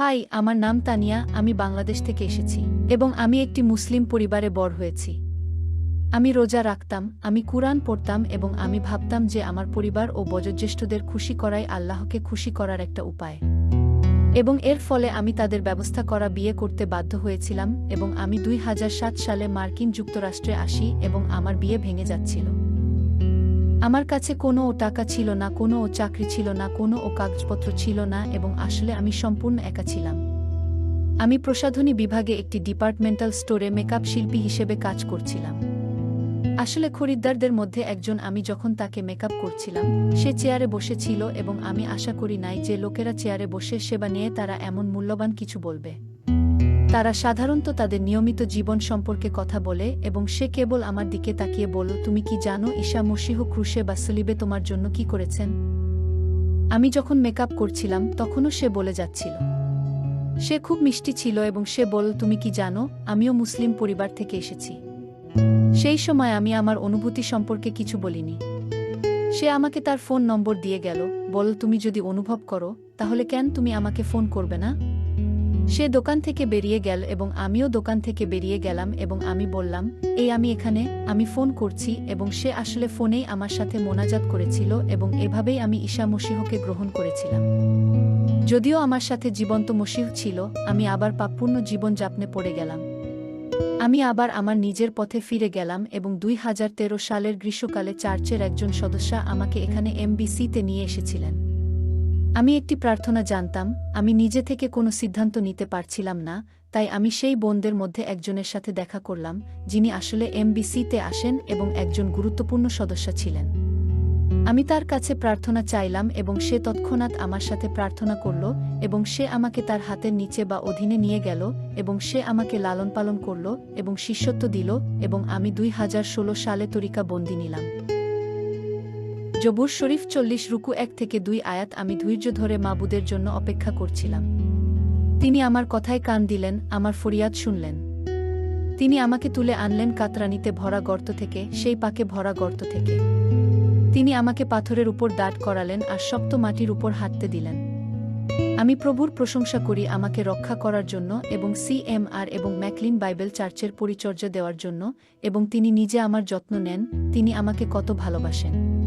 High, আমার নাম তানিয়া, আমি বাংলাদেশ থেকে এসেছি, এবং আমি একটি মুসলিম পরিবারে বড় হয়েছি। আমি রোজা রাখতাম, আমি কুরআন পড়তাম, এবং আমি ভাবতাম যে আমার পরিবার ও বয়োজ্যেষ্ঠদের খুশি করাই আল্লাহকে খুশি করার একটা উপায়। এবং এর ফলে আমি তাদের ব্যবস্থা করা বিয়ে করতে বাধ্য হয়েছিলাম, এবং আমি দুই হাজার সাত সালে মার্কিন যুক্তরাষ্ট্রে আসি, এবং আমার বিয়ে ভেঙে যাচ্ছিল। আমার কাছে কোনো ও টাকা ছিল না, কোনো ও চাকরি ছিল না, কোনো ও কাগজপত্র ছিল না এবং আসলে আমি সম্পূর্ণ একা ছিলাম। আমি প্রসাধনী বিভাগে একটি ডিপার্টমেন্টাল স্টোরে মেকআপ শিল্পী হিসেবে কাজ করছিলাম। আসলে খরিদ্দারদের মধ্যে একজন আমি যখন তাকে মেকআপ করছিলাম, সে চেয়ারে বসেছিল এবং আমি আশা করি নাই যে লোকেরা চেয়ারে বসে সেবা নিয়ে তারা এমন মূল্যবান কিছু বলবে। তারা সাধারণত তাদের নিয়মিত জীবন সম্পর্কে কথা বলে এবং সে কেবল আমার দিকে তাকিয়ে বলল, তুমি কি জানো ঈশা মসিহ ক্রুশে বা সলিবে তোমার জন্য কি করেছেন? আমি যখন মেকআপ করছিলাম, তখনও সে বলে যাচ্ছিল। সে খুব মিষ্টি ছিল এবং সে বলল, তুমি কি জানো, আমিও মুসলিম পরিবার থেকে এসেছি। সেই সময় আমি আমার অনুভূতি সম্পর্কে কিছু বলিনি। সে আমাকে তার ফোন নম্বর দিয়ে গেল বল তুমি যদি অনুভব করো, তাহলে কেন তুমি আমাকে ফোন করবে না? সে দোকান থেকে বেরিয়ে গেল এবং আমিও দোকান থেকে বেরিয়ে গেলাম এবং আমি বললাম, এই আমি এখানে, আমি ফোন করছি এবং সে আসলে ফোনেই আমার সাথে মোনাজাত করেছিল এবং এভাবেই আমি ঈশা মসিহকে গ্রহণ করেছিলাম। যদিও আমার সাথে জীবন্ত মসিহ ছিল, আমি আবার পাপপূর্ণ জীবন যাপনে পড়ে গেলাম। আমি আবার আমার নিজের পথে ফিরে গেলাম এবং দুই হাজার তেরো সালের গ্রীষ্মকালে চার্চের একজন সদস্য আমাকে এখানে এমবিসিতে নিয়ে এসেছিলেন। আমি একটি প্রার্থনা জানতাম, আমি নিজে থেকে কোনো সিদ্ধান্ত নিতে পারছিলাম না, তাই আমি সেই বোনদের মধ্যে একজনের সাথে দেখা করলাম, যিনি আসলে এমবিসিতে আসেন এবং একজন গুরুত্বপূর্ণ সদস্য ছিলেন। আমি তার কাছে প্রার্থনা চাইলাম এবং সে তৎক্ষণাৎ আমার সাথে প্রার্থনা করল এবং সে আমাকে তার হাতের নিচে বা অধীনে নিয়ে গেল এবং সে আমাকে লালন পালন করল এবং শিষ্যত্ব দিল এবং আমি দুই হাজার ষোলো সালে তরিকা বন্দি নিলাম। জবুর শরীফ চল্লিশ রুকু এক থেকে দুই আয়াত আমি ধৈর্য ধরে মাবুদের জন্য অপেক্ষা করছিলাম। তিনি আমার কথায় কান দিলেন, আমার ফরিয়াদ শুনলেন। তিনি আমাকে তুলে আনলেন কাতরানিতে ভরা গর্ত থেকে, সেই পাকে ভরা গর্ত থেকে। তিনি আমাকে পাথরের উপর দাঁড় করালেন আর শক্ত মাটির উপর হাঁটতে দিলেন। আমি প্রভুর প্রশংসা করি আমাকে রক্ষা করার জন্য এবং সিএমআর এবং ম্যাকলিন বাইবেল চার্চের পরিচর্যা দেওয়ার জন্য এবং তিনি নিজে আমার যত্ন নেন, তিনি আমাকে কত ভালোবাসেন।